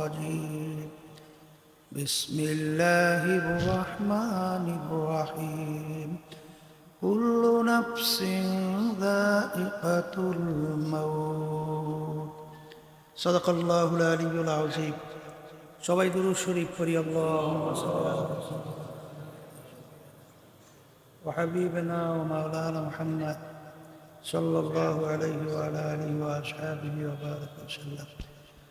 الرجيم بسم الله الرحمن الرحيم كل نفس ذائقة الموت صدق الله العلي العظيم সবাই দুরূদ শরীফ পড়ি আল্লাহুম্মা সাল্লি আলা وحبيبنا ومولانا محمد صلى الله عليه وعلى اله واصحابه وبارك وسلم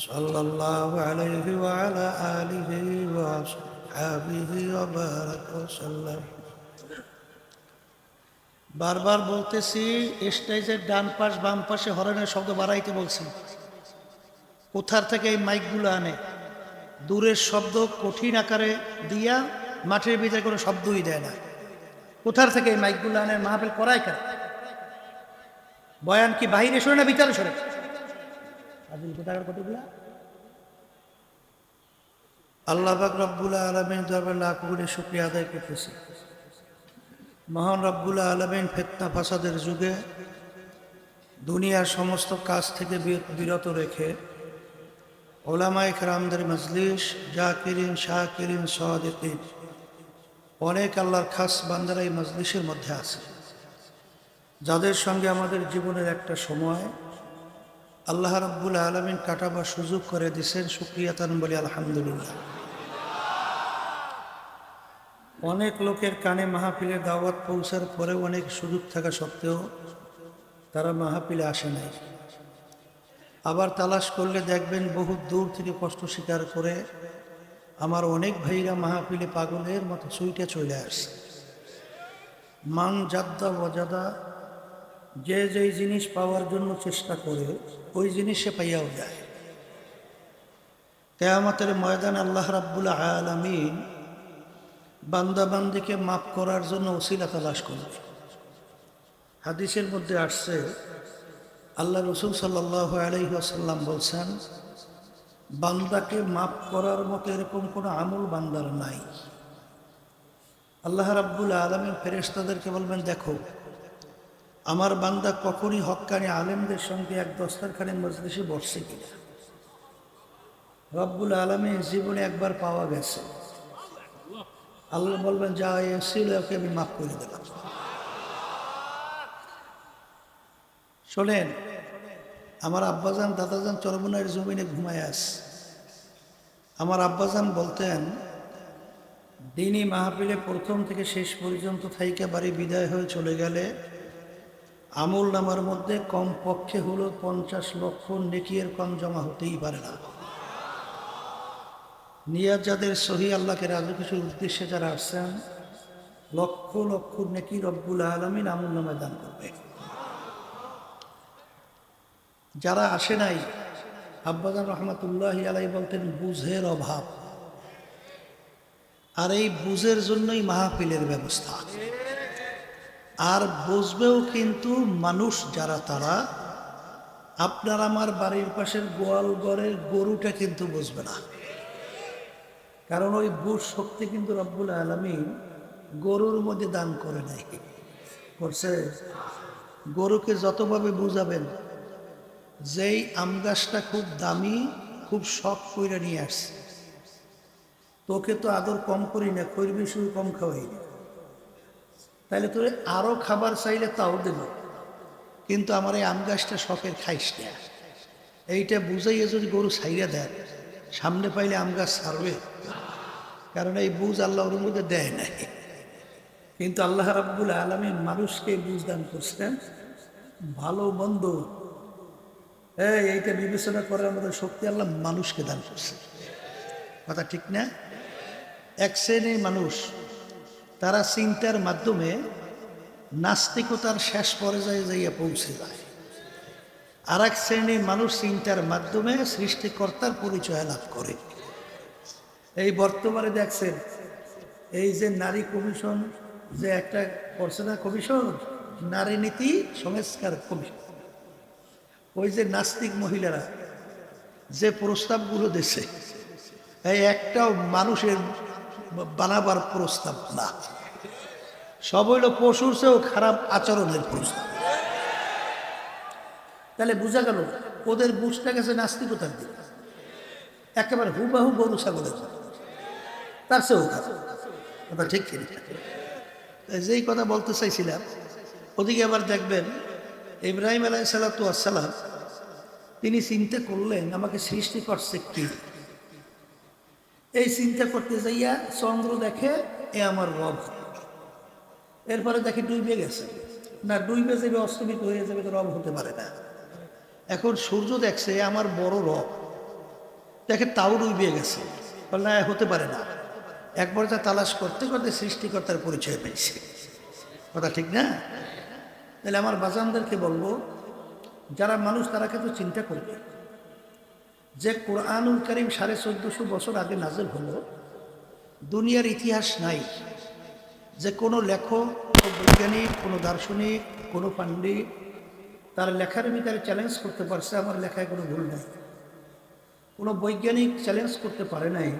صلى الله عليه وعلى آله وصحبه وبارك وسلم বারবার বলতেছি স্টেজের ডান পাশ বাম পাশে হরনের শব্দ বাড়াইতে বলছি কোথার থেকে এই মাইকগুলো আনে দূরের শব্দ কঠিন আকারে দিয়া মাঠের ভিতরে কোনো শব্দই দেয় না কোথার থেকে এই মাইকগুলো আনে মাহফিল করায় কেন বয়ান কি বাহিরে সরে না ভিতরে সরে আদিল কোথাকার কতগুলা? আল্লাহ পাক রব্বুল আলমিন দরবার লাখ গুণে শুক্রিয়া আদায় করতেছি। মহান রব্বুল আলমিন ফেতনা ফাসাদের যুগে দুনিয়ার সমস্ত কাজ থেকে বিরত রেখে ওলামাই রামদের মজলিস, জাকিরিন, শাকিরিন সহদিন অনেক আল্লাহর খাস বান্দারা এই মজলিসের মধ্যে আছে। যাদের সঙ্গে আমাদের জীবনের একটা সময় আল্লাহ রব্বুল আলমিন কাটাবার সুযোগ করে দিছেন সুক্রিয়া তান বলি আলহামদুলিল্লাহ। অনেক লোকের কানে মাহফিলের দাওয়াত পৌঁছার পরেও অনেক সুযোগ থাকা সত্ত্বেও তারা মাহফিলে আসে নাই। আবার তালাশ করলে দেখবেন বহু দূর থেকে কষ্ট স্বীকার করে আমার অনেক ভাইরা মাহফিলে পাগলের মতো সুইটে চলে আসে। মান জাদ্দা ওয়াজাদা যে যেই জিনিস পাওয়ার জন্য চেষ্টা করে, ওই জিনিস সে পাইয়াও যায়। কেয়ামতের ময়দান আল্লাহ রাব্বুল আলামিন বান্দাবান্দিকে মাফ করার জন্য ওসিলা তালাশ করবে। হাদিসের মধ্যে আসছে, আল্লাহ রসুল সাল্লাহ আলহিহাসাল্লাম বলছেন, বান্দাকে মাফ করার মতো এরকম কোনো আমল বান্দার নাই। আল্লাহ রাব্বুল আলমীর ফেরেস্তাদেরকে বলবেন, দেখো আমার বান্দা কখনই হক্কানি আলেমদের সঙ্গে এক দস্তারখানে মজলিসে বসছে কিনা? রব্বুল আলমী জীবনে একবার পাওয়া গেছে। আল্লাহ বলবেন, যা এসেছিল ওকে আমি মাফ করে দিলাম। শোনেন, আমার আব্বাজান, দাদাজান চরমনের জমিনে ঘুমায় আস আমার আব্বাজান বলতেন, দিনই মাহফিলে প্রথম থেকে শেষ পর্যন্ত থাইকে বাড়ি বিদায় হয়ে চলে গেলে আমল নামার মধ্যে কম পক্ষে হলো পঞ্চাশ লক্ষ নেকিয়ের কম জমা হতেই পারে না। নিয়াজ যাদের সহি আল্লাহকে রাজু উদ্দেশ্যে যারা আসছেন, লক্ষ লক্ষ নেকি রব্বুল আলমিন আমল নামে দান করবে। যারা আসে নাই, আব্বাজান রহমতুল্লাহ আলাই বলতেন, বুঝের অভাব। আর এই বুঝের জন্যই মাহফিলের ব্যবস্থা। আর বুঝবেও কিন্তু মানুষ যারা তারা, আপনার আমার বাড়ির পাশের গোয়াল ঘরের গরুটা কিন্তু বুঝবে না। কারণ ওই বুঝ শক্তি কিন্তু রব্বুল আলমী গরুর মধ্যে দান করে নাই। করছে? গরুকে যতভাবে বুঝাবেন, যেই আম গাছটা খুব দামি, খুব শখ করে নিয়ে আসছে। তোকে তো আদর কম করি না করবি শুধু কম খাওয়াই। না তাহলে তোর আরও খাবার চাইলে তাও দেব। কিন্তু আমার এই আম গাছটা শখের খাইস না। এইটা বুঝাইয়ে যদি গরু ছাইরা দেয়, সামনে পাইলে আম গাছ ছাড়বে। কারণ এই বুঝ আল্লাহ ওর মধ্যে দেয় নাই। কিন্তু আল্লাহ রাব্বুল আলমী মানুষকে বুঝ দান করছেন, ভালো, মন্দ। এই, এইটা বিবেচনা করার আমাদের শক্তি আল্লাহ মানুষকে দান করছে কথা ঠিক না? এক শ্রেণির মানুষ তারা চিন্তার মাধ্যমে নাস্তিকতার শেষ পর্যায়ে যাইয়া পৌঁছে যায়। আর এক শ্রেণির মানুষ চিন্তার মাধ্যমে সৃষ্টিকর্তার পরিচয় লাভ করে। এই বর্তমানে দেখছেন, এই যে নারী কমিশন, যে একটা করছে কমিশন, নারী নীতি সংস্কার কমিশন, ওই যে নাস্তিক মহিলারা, যে প্রস্তাবগুলো দেশে এই একটাও মানুষের বানাবার প্রস্তাব না। সব হইল পশুর চেয়েও খারাপ আচরণের প্রস্তাব। তাহলে বোঝা গেল, ওদের বুঝটা গেছে নাস্তিকতার দিকে। একেবারে হুবাহু গরু ছাগলের। তার চেয়েও খারাপ। কথা ঠিক কিনা? যেই কথা বলতে চাইছিলাম, ওদিকে আবার দেখবেন, ইব্রাহিম আলাই সালাতাম তিনি চিন্তা করলেন, আমাকে সৃষ্টি করছে কি? এই চিন্তা করতে যাইয়া চন্দ্র দেখে এ আমার রব। এরপরে দেখে ডুবে গেছে না ডুইবে যাবে অস্তমিত হয়ে যাবে, রব হতে পারে না। এখন সূর্য দেখছে আমার বড় রব। দেখে তাও ডুবে গেছে না হতে পারে না। একবার তা তালাশ করতে করতে সৃষ্টিকর্তার পরিচয় পেয়েছে। কথা ঠিক না? তাহলে আমার বাজানদেরকে বলব, যারা মানুষ, তারা কিন্তু চিন্তা করবে। যে কোরআনুল করিম সাড়ে চোদ্দশো বছর আগে নাজেল হলো, দুনিয়ার ইতিহাস নাই। যে কোনো লেখক, কোনো বৈজ্ঞানিক, কোনো দার্শনিক, কোনো পাণ্ডিত, তার লেখার ভিতরে চ্যালেঞ্জ করতে পারছে, আমার লেখায় কোনো ভুল নাই। কোনো বৈজ্ঞানিক চ্যালেঞ্জ করতে পারে নাই,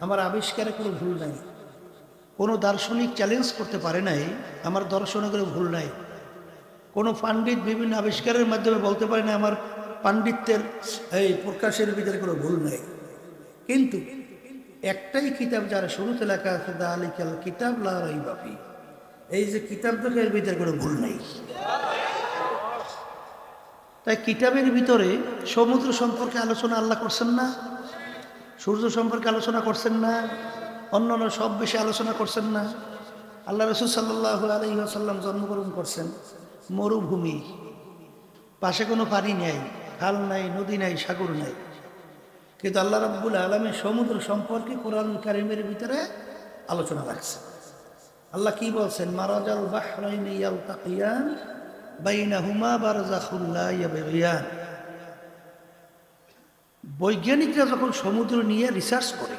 আমার আবিষ্কারে কোনো ভুল নাই। কোনো দার্শনিক চ্যালেঞ্জ করতে পারে নাই, আমার দর্শনে কোনো ভুল নাই। কোনো পাণ্ডিত বিভিন্ন আবিষ্কারের মাধ্যমে বলতে পারে না আমার পাণ্ডিত্যের এই প্রকাশের ভিতরে কোনো ভুল নেই। কিন্তু একটাই কিতাব যারা শুরুতে লেখা আছে দা আলিকাল কিতাব লারাই বাপি এই যে কিতাব থেকে এর ভিতরে কোনো ভুল নেই। তাই কিতাবের ভিতরে সমুদ্র সম্পর্কে আলোচনা আল্লাহ করছেন না, সূর্য সম্পর্কে আলোচনা করছেন না, অন্যান্য সব বিষয়ে আলোচনা করছেন না। আল্লাহ রসুল সাল্লাহ আলহিহাসাল্লাম জন্মগ্রহণ করছেন মরুভূমি, পাশে কোনো পানি নেই। খাল নাই, নদী নাই, সাগর নাই। কিন্তু আল্লাহ রাব্বুল আলমের সমুদ্র সম্পর্কে কোরআন কারিমের ভিতরে আলোচনা রাখছে। আল্লাহ কি বলছেন? মারাজাল বাহরাইন ইয়ালতাকিয়ান বাইনাহুমা বারজাখুল্লা ইয়াবিয়ান বৈজ্ঞানিকরা যখন সমুদ্র নিয়ে রিসার্চ করে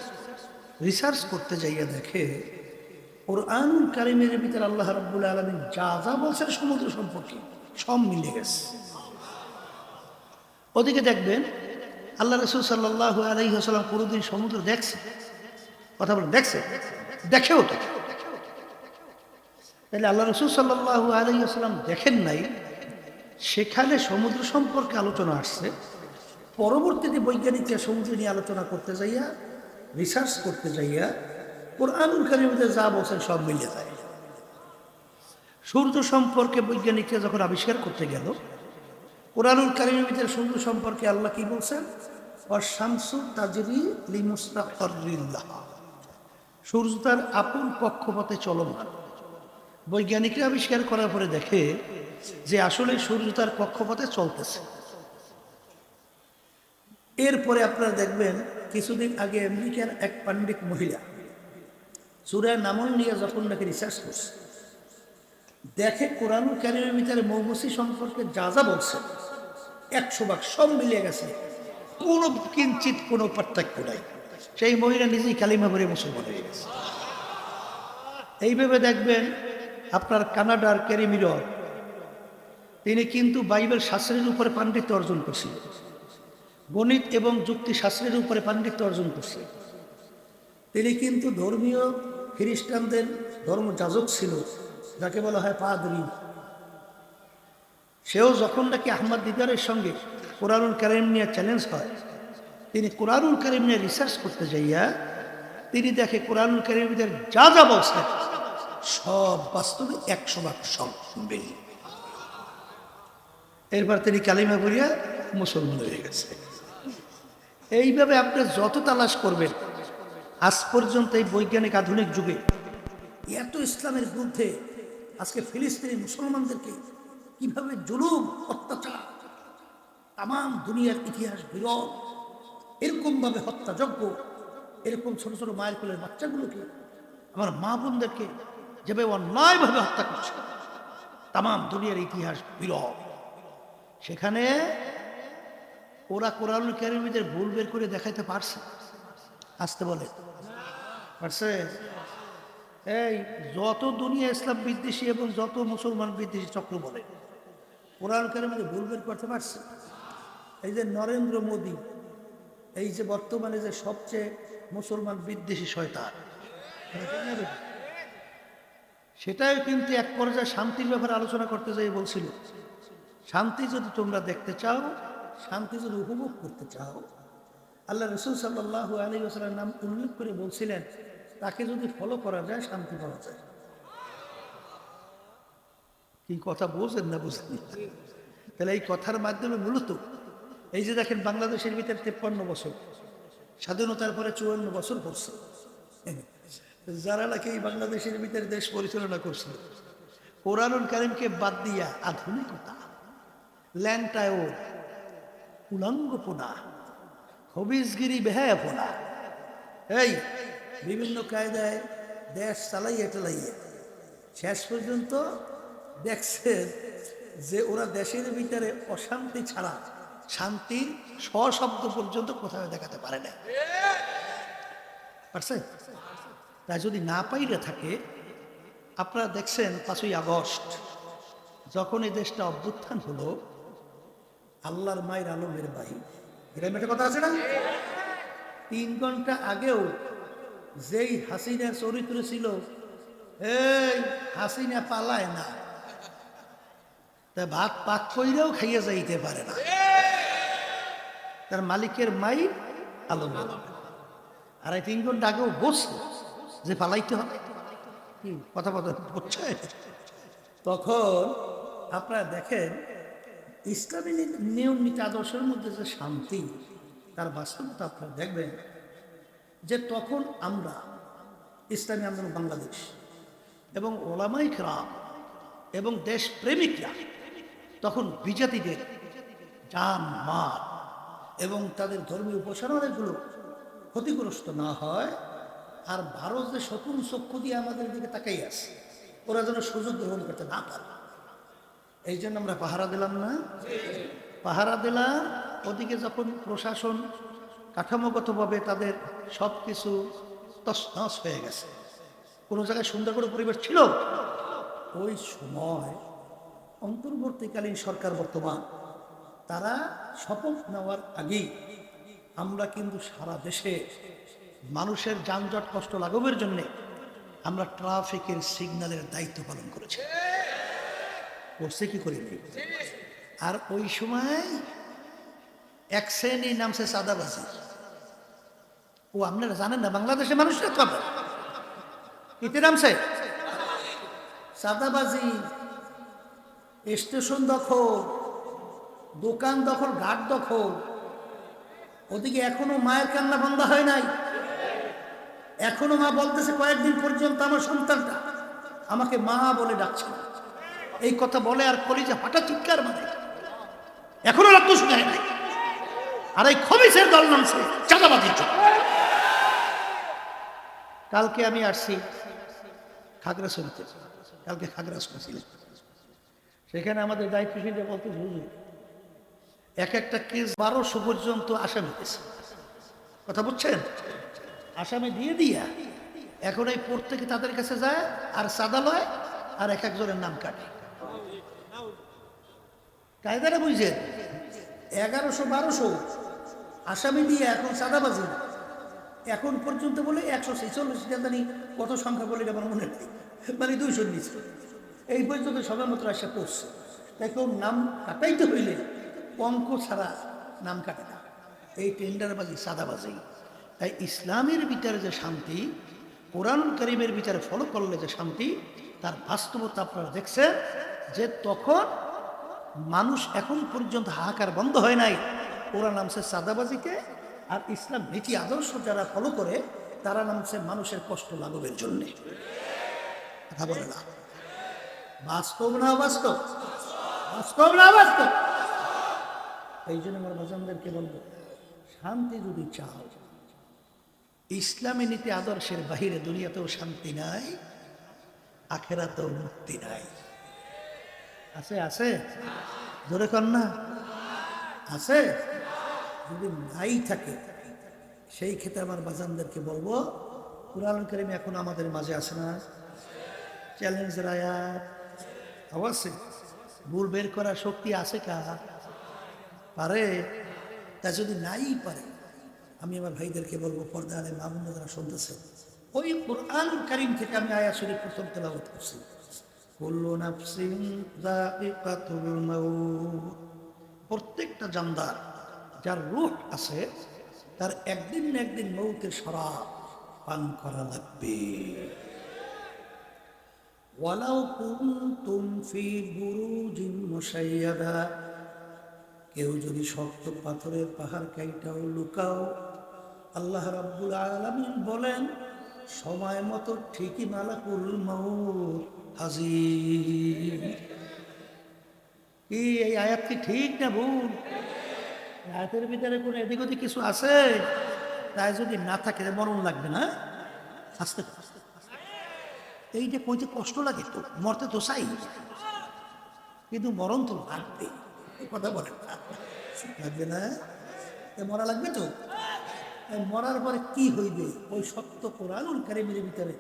রিসার্চ করতে যাইয়া দেখে কোরআন কারিমের ভিতরে আল্লাহ রাব্বুল আলমিন যা যা বলছেন সমুদ্র সম্পর্কে সব মিলে গেছে। ওদিকে দেখবেন আল্লাহ রসুল সাল্লাহ আলহি হাসালাম কোনোদিন সমুদ্র দেখছে? কথা বলে দেখছে? দেখেও তো তাহলে আল্লাহ রসুল সাল্লাহ আলহি আসালাম দেখেন নাই, সেখানে সমুদ্র সম্পর্কে আলোচনা আসছে। পরবর্তীতে বৈজ্ঞানিকরা সমুদ্র নিয়ে আলোচনা করতে যাইয়া রিসার্চ করতে যাইয়া, কোরআনুল কারিমতে যা বলছেন সব মিলে যায়। সূর্য সম্পর্কে বৈজ্ঞানিকরা যখন আবিষ্কার করতে গেল কোরআনুল কারিমের ভিতরে সূর্য সম্পর্কে আল্লাহ কি বলছেন? তাজরি সূর্য তার আপন কক্ষপথে চলমান। বৈজ্ঞানিকরা আবিষ্কার করার পরে দেখে যে আসলে সূর্য তার কক্ষপথে চলতেছে। এরপরে আপনারা দেখবেন কিছুদিন আগে আমেরিকার এক পাণ্ডিত মহিলা সুরায় নামল নিয়ে যখন নাকি রিসার্চ করছে দেখে কোরআন ক্যারিমের ভিতরে মৌমসি সম্পর্কে যা যা বলছে, একশো ভাগ সব মিলিয়ে গেছে। কোনো কিঞ্চিত কোনো পার্থক্য নাই। সেই মহিলা নিজেই কালিমা ভরে মুসলমান হয়ে গেছে। এইভাবে দেখবেন, আপনার কানাডার ক্যারিমিরর তিনি কিন্তু বাইবেল শাস্ত্রের উপরে পাণ্ডিত্য অর্জন করছিলেন গণিত এবং যুক্তি শাস্ত্রের উপরে পাণ্ডিত্য অর্জন করছে তিনি কিন্তু ধর্মীয় খ্রিস্টানদের ধর্মযাজক ছিল। যাকে বলা হয় পাদরি। সেও যখন নাকি আহমদ দিদারের সঙ্গে কোরআনুল কারিম নিয়ে চ্যালেঞ্জ হয়, তিনি কোরআনুল কারিম নিয়ে রিসার্চ করতে যাইয়া তিনি দেখে কোরআনুল কারিমের যা যা বলছেন সব বাস্তবে একশো ভাগ সব মিল এরপর তিনি কালিমা করিয়া মুসলমান হয়ে গেছে। এইভাবে আপনি যত তালাশ করবেন, আজ পর্যন্ত এই বৈজ্ঞানিক আধুনিক যুগে এত ইসলামের বিরুদ্ধে আজকে ফিলিস্তিনি মুসলমানদেরকে কীভাবে জুলুম, অত্যাচার তাম দুনিয়ার ইতিহাস বিরল, এরকমভাবে হত্যাযজ্ঞ, এরকম ছোট ছোট মায়ের কোলের বাচ্চাগুলোকে আমার মা বোনদেরকে যেভাবে অন্যায়ভাবে হত্যা করছে তাম দুনিয়ার ইতিহাস বিরল। সেখানে ওরা কোরআন ক্যারিমিদের ভুল বের করে দেখাইতে পারছে। আসতে বলে। পারছে? এই যত দুনিয়া ইসলাম বিদ্বেষী এবং যত মুসলমান বিদ্বেষী চক্র বলে। কোরআন ক্যারিমিদের ভুল বের করতে পারছে? এই যে নরেন্দ্র মোদী, এই যে বর্তমানে যে সবচেয়ে মুসলমান বিদ্বেষী শয়তান সেটাও কিন্তু এক পর্যায়ে শান্তির ব্যাপারে আলোচনা করতে যাই বলছিল, শান্তি যদি তোমরা দেখতে চাও, শান্তি যদি উপভোগ করতে চাও, আল্লাহ রসুল সাল্লাহ আলী ওসালার নাম উল্লেখ করে বলছিলেন তাকে যদি ফলো করা যায়, শান্তি পাওয়া যায়। কি কথা বোঝেন না বুঝেন তাহলে এই কথার মাধ্যমে মূলত এই যে দেখেন বাংলাদেশের ভিতরে তেপ্পান্ন বছর, স্বাধীনতার পরে চুয়ান্ন বছর পড়ছে। যারা নাকি এই বাংলাদেশের ভিতরে দেশ পরিচালনা করছিল কোরআনুল কারিমকে বাদ দিয়া আধুনিকতা ল্যান্টায়ো উলঙ্গপনা, হবিজগিরি বেহায়াপনা, এই বিভিন্ন কায়দায় দেশ চালাইয়ে টালাইয়ে। শেষ পর্যন্ত দেখছে যে ওরা দেশের ভিতরে অশান্তি ছাড়া শান্তির স্বশব্দ পর্যন্ত কোথাও দেখাতে পারে না। পারছে? তাই যদি না পাইলে থাকে, আপনারা দেখছেন পাঁচই আগস্ট, যখন এই দেশটা অভ্যুত্থান হলো, আল্লাহর মায়ের আলমের বাহি এরকম একটা কথা আছে না? তিন ঘণ্টা আগেও যেই হাসিনার চরিত্র ছিল, এই হাসিনা পালায় না। তা ভাত পাক কইরেও খাইয়া যাইতে পারে না। তার মালিকের মাই আলম আর এই তিন ঘণ্টা আগেও বসল যে পালাইতে হবে। কথা কথা বলছে তখন আপনারা দেখেন, ইসলামী নিয়ম নীতি আদর্শের মধ্যে যে শান্তি, তার বাস্তবতা আপনারা দেখবেন। যে তখন আমরা ইসলামী আন্দোলন বাংলাদেশ এবং ওলামাই রাম এবং দেশপ্রেমিকরা তখন বিজাতিদের যান মাল এবং তাদের ধর্মীয় উপাসনাগুলো ক্ষতিগ্রস্ত না হয়। আর ভারত যে শকুন চক্ষু দিয়ে আমাদের দিকে তাকাই আছে, ওরা যেন সুযোগ গ্রহণ করতে না পারে। এই জন্য আমরা পাহারা দিলাম না। পাহারা দিলাম, ওদিকে যখন প্রশাসন কাঠামোগতভাবে তাদের সব কিছু তসনস হয়ে গেছে। কোনো জায়গায় সুন্দর করে পরিবেশ ছিল? ওই সময় অন্তর্বর্তীকালীন সরকার বর্তমান, তারা শপথ নেওয়ার আগেই আমরা কিন্তু সারা দেশে মানুষের যানজট, কষ্ট লাঘবের জন্যে আমরা ট্রাফিকের সিগন্যালের দায়িত্ব পালন করেছি। করছে কি করিনি আর ওই সময় এক শ্রেণির নামছে সাদাবাজি। ও, আপনারা জানেন না, বাংলাদেশের মানুষরা তো আপনারা কিতে নামছে সাদাবাজি, স্টেশন দখল, দোকান দখল, ঘাট দখল। ওদিকে এখনও মায়ের কান্না বন্ধ হয় নাই। এখনও মা বলতেছে, কয়েকদিন পর্যন্ত আমার সন্তানটা আমাকে মা বলে ডাকছে এই কথা বলে আর কলিজা হঠাৎ চিৎকার মানে এখনও রক্ত শুকায় নাই। আর এই খবিসের দল নামছে চাঁদাবাজির জন্য। কালকে আমি আসছি খাগড়াছড়িতে কালকে খাগড়াছড়ি ছিলেন সেখানে আমাদের দায়িত্বশীলরা বলতে হুজুর, এক একটা কেস বারোশো পর্যন্ত আসামি গেছে কথা বুঝছেন? আসামি দিয়ে দিয়া এখন এই প্রত্যেকে তাদের কাছে যায়, আর সাদালয় আর এক একজনের নাম কাটে। কায়দারা বুঝছেন এগারোশো, বারোশো আসামি দিয়ে এখন সাদাবাজি এখন পর্যন্ত বলে একশো ছেচল্লিশ জানি কত সংখ্যা বলে আমার মনে নেই। মানে দুইশোর নিচে। এই পর্যন্ত সবে মাত্র আসে পড়ছে তাই কেউ নাম কাটাইতে হইলে অঙ্ক ছাড়া নাম কাটে না। এই টেন্ডারবাজি সাদাবাজি তাই ইসলামের বিচারে যে শান্তি, কোরআন করিমের বিচারে ফলো করলে যে শান্তি, তার বাস্তবতা আপনারা দেখছেন যে তখন মানুষ এখন পর্যন্ত হাহাকার বন্ধ হয় নাই। ওরা নামছে সাদাবাজিকে, আর ইসলাম নীতি আদর্শ যারা ফলো করে, তারা নামছে মানুষের কষ্ট লাঘবের জন্যে। কথা বলে না। বাস্তব না বাস্তব বাস্তব না বাস্তব এই জন্য আমার বাজানদেরকে বলব, শান্তি যদি চাও, ইসলামী নীতি আদর্শের বাহিরে দুনিয়াতেও শান্তি নাই, আখেরাতেও মুক্তি নাই। আছে আছে? জোরে না। আছে? যদি নাই থাকে, সেই ক্ষেত্রে আমার বাজানদেরকে বলব, কুরআন করিম এখন আমাদের মাঝে আছে না? চ্যালেঞ্জের আয়াত। অবশ্যই ভুল বের করার শক্তি আছে কা? পারে? তা যদি নাই পারে, আমি আমার ভাইদেরকে বলব, পর্দা আলে মামুন যারা শুনতেছে। ওই কোরআন কারিম থেকে আমি আয়া শরীফ প্রথম তেলাওয়াত করছি। প্রত্যেকটা জানদার যার রূহ আছে, তার একদিন না একদিন মৌতের শরাব পান করা লাগবে। ওয়ালাউ কুনতুম ফি বুরুজিন মুশাইয়াদা, কেউ যদি শক্ত পাথরের পাহাড় কাইটাও লুকাও, আল্লাহ রাব্বুল আলামিন বলেন, সময় মতো ঠিকই মালাকুল মৌত হাজির। কি এই আয়াত কি ঠিক না ভুল? আয়াতের ভিতরে কোনো এদিক ওদিক কিছু আছে? তাই যদি না থাকে মরণ লাগবে না? আস্তে আস্তে এইটা কইতে কষ্ট লাগে তো, মরতে তো চাই। কিন্তু মরণ তো লাগবে এই কথা বলেন না। লাগবে না? মরা লাগবে তো? মরার পরে কি হইবে? ওই সত্য কোরআনুল কারিমের ভিতরে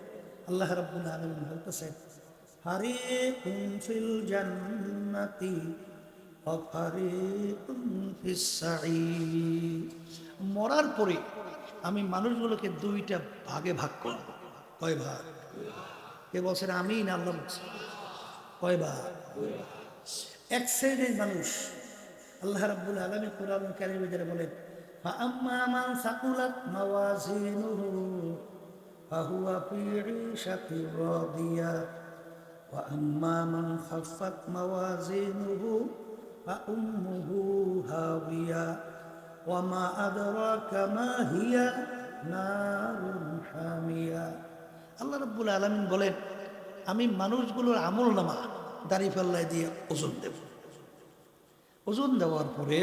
আল্লাহ রাব্বুল আলামিন বলতেছেন ফারিকুম ফিল জান্নাতি মরার পরে আমি মানুষগুলোকে দুইটা ভাগে ভাগ করব কয় ভাগ কে বলছেন আমি না আল্লাহ বলছেন কয় ভাগ এক শ্রেণীর মানুষ আল্লাহ রাব্বুল আলামিন কোরআন কারিমে যারা বলেন فأما من ثقلت موازينه فهو في عيشة راضية وأما من خفت موازينه فأمه هاوية وما أدراك ما هي نار حامية আল্লাহ রব্বুল আলমিন বলেন আমি মানুষগুলোর আমল নামা দাড়ি পাল্লায় দিয়ে ওজন দেব ওজন দেওয়ার পরে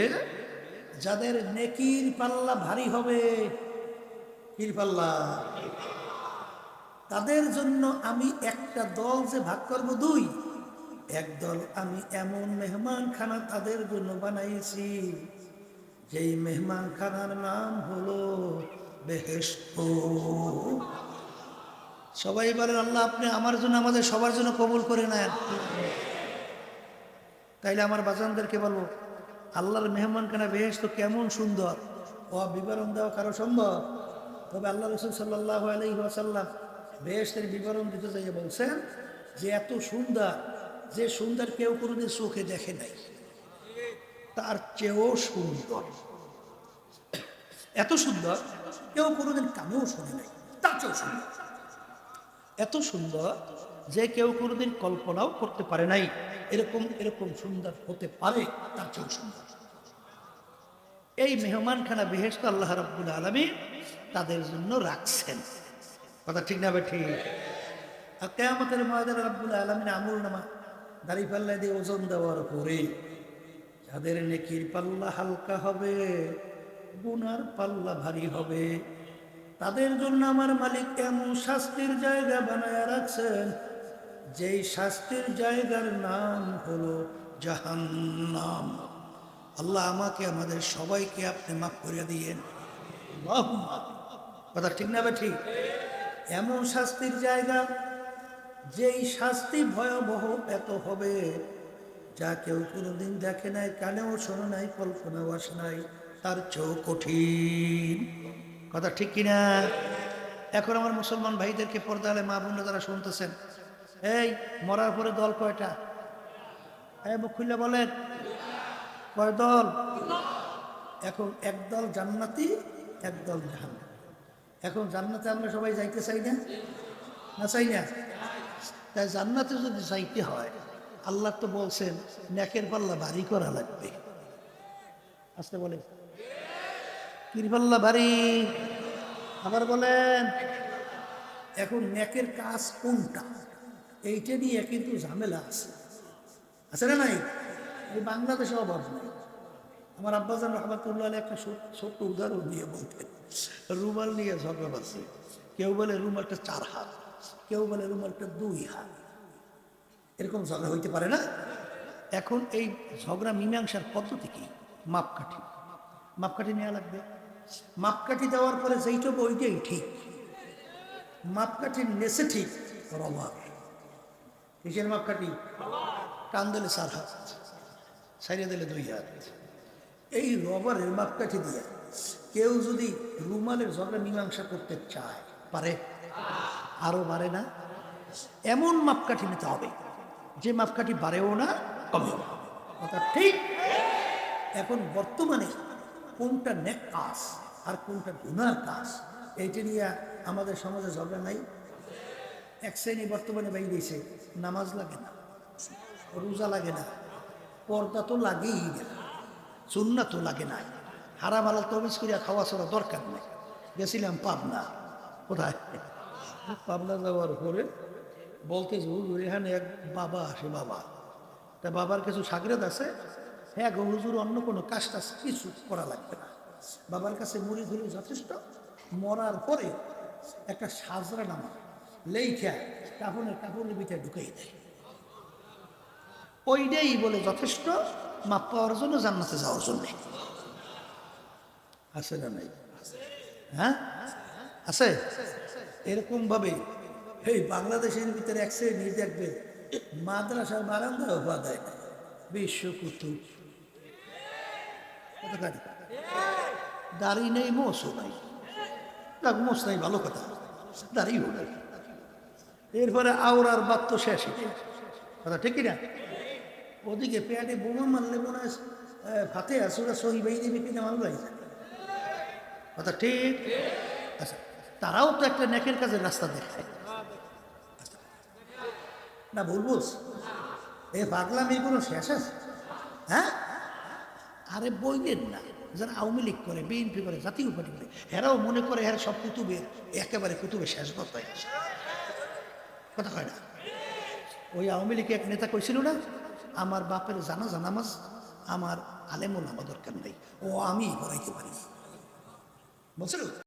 যাদের নেকির পাল্লা ভারী হবে কির পাল্লা তাদের জন্য আমি একটা দল যে ভাগ করব দুই এক দল আমি এমন মেহমান মেহমানখানা তাদের জন্য বানাইছি, যেই মেহমানখানার নাম হলো সবাই বলেন, আল্লাহ, আপনি আমার জন্য, আমাদের সবার জন্য কবুল করে নেন। তাইলে আমার বাজানদেরকে বলব, আল্লাহর মেহমান মেহমানখানা বেহেস্ত কেমন সুন্দর ও বিবরণ দেওয়া কারও সম্ভব? তবে আল্লাহ রসুল সাল্লাহ আলহিহাসাল্লাম বেহেস্তের বিবরণ দিতে চাইয়ে বলছেন যে, এত সুন্দর যে সুন্দর কেউ কোনোদিন চোখে দেখে নাই, তার চেয়েও সুন্দর। এত সুন্দর, কেউ কোনোদিন কানেও শোনে নাই, তার চেয়েও সুন্দর। এত সুন্দর যে কেউ কোনোদিন কল্পনাও করতে পারে নাই, এরকম এরকম সুন্দর হতে পারে, তার চেয়েও সুন্দর। এই মেহমানখানা বেহেস্ত আল্লাহ রব্বুল আলমী তাদের জন্য রাখছেন। কথা ঠিক না আর কেয়ামতের ময়দান রব্বুল আলমিন আমুল নামা দাড়ি পাল্লা দিয়ে ওজন দেওয়ার পরে যাদের নেকির পাল্লা হালকা হবে, গুনার পাল্লা ভারী হবে, তাদের জন্য আমার মালিক এমন শাস্তির জায়গা বানায় রাখছেন, যেই শাস্তির জায়গার নাম হলো জাহান্নাম। আল্লাহ আমাকে, আমাদের সবাইকে আপনি মাফ করে দিয়েন। কথা ঠিক না ঠিক? এমন শাস্তির জায়গা যেই শাস্তি ভয়াবহ, এত হবে। যা কেউ কোনোদিন দেখে নাই, কানেও শোনো নাই, কল্পনাও আসে নাই, তার চেয়েও কঠিন। কথা ঠিক কিনা? এখন আমার মুসলমান ভাইদেরকে পর্দা আলে মা বোনরা যারা শুনতেছেন, এই মরার পরে দল কয়টা? এই মুখ খুললে বলেন। কয় দল? এখন একদল জান্নাতি একদল জাহান্ন এখন জান্নাতে আমরা সবাই যাইতে চাই না? না চাই না? তাই জান্নাতে যদি যাইতে হয়, আল্লাহ তো বলছেন ন্যাকের পাল্লা বাড়ি করা লাগবে। আসতে বলে কির পাল্লা বাড়ি আবার বলেন। এখন নেকের কাজ কোনটা? এইটা নিয়ে কিন্তু ঝামেলা আছে। আছে না নাই? এই বাংলাদেশে অভাব নেই। আমার আব্বাজান রহমাতুল্লাহ একটা ছোট- ছোট্ট উদাহরণ নিয়ে বলতেন। রুমাল নিয়ে ঝগড়া পাচ্ছে কেউ বলে, রুমালটা চার হাত। কেউ বলে রুমালটা দুই হাত। এরকম ঝগড়া হইতে পারে না? এখন এই ঝগড়া মীমাংসার পদ্ধতি কি? মাপকাঠি। মাপকাঠি নেওয়া লাগবে। মাপকাঠি দেওয়ার পরে যেইটুকু ওইটাই ঠিক। মাপকাঠির নেশে ঠিক রবার কিসের মাপকাঠি? টান দিলে চার হাত সাইডে দিলে দুই হাত। এই রবারের মাপকাঠি দিয়ে কেউ যদি রুমালের ঝগড়া মীমাংসা করতে চায়, পারে? আরও বাড়ে না। এমন মাপকাঠি নিতে হবে, যে মাপকাঠি বাড়েও না, কমেও কথা ঠিক? এখন বর্তমানে কোনটা নেক কাজ আর কোনটা গুনার কাজ, এইটা নিয়ে আমাদের সমাজে ঝগড়া নাই। এক শ্রেণি বর্তমানে বাইরে দিয়েছে নামাজ লাগে না, রোজা লাগে না, পর্দা তো লাগেই না চুন্না তো লাগে না। হারাম হালাল তমিজ করিয়া খাওয়া ছাড়া দরকার নেই। গেছিলাম পাবনা, কোথায়? পাবনা যাওয়ার পরে বলতে যে হুজুর, এখানে এক বাবা আসে, বাবা। তা বাবার কিছু সাগরেদ আছে? হ্যাঁ গো, হুজুর, অন্য কোনো কাজ টাজ কিছু করা লাগবে না। বাবার কাছে মুড়ি ধুলে যথেষ্ট। মরার পরে একটা সাজরা নামা, লেইখা কাপড়ের কাপড়ের ভিতরে ঢুকাই দেয়। ওইটাই বলে যথেষ্ট, মাপ পাওয়ার জন্য জান্নাতে যাওয়ার জন্য। আছে না নাই? হ্যাঁ? আছে? এরকম ভাবে এই বাংলাদেশের ভিতরে এক শ্রেণি দেখবে, মাদ্রাসার বারান্দা হওয়া দেয় না বিশ্ব কুতুব। কত দাড়ি নেই মোসও নাই। যাক মোস নাই, ভালো কথা। দাড়িও নাই। এরপরে আওরার বাদ তো শেষ কথা ঠিকই না ওদিকে পেয়ারে বোমা মারলে মনে হয় ফাতে আসুরা সহি কিনা মানুষ লাগছে কথা ঠিক? আচ্ছা। তারাও তো একটা নেকের কাজের রাস্তা দেখায় না বলব এ পাগলামির কোনো শেষ আছে? হ্যাঁ? আরে বইলেন না। যারা আওয়ামী লীগ করে, বিএনপি করে, জাতীয় পার্টি করে, এরাও মনে করে এরা সব কুতুবের, একেবারে কুতুবের শেষ কথা কথা হয় না? ওই আওয়ামী লীগের এক নেতা কইছিল না, আমার বাপের জানা জানামাজ আমার আলেমুল আমার দরকার নেই? ও আমি পড়াইতে পারি। বলছিল?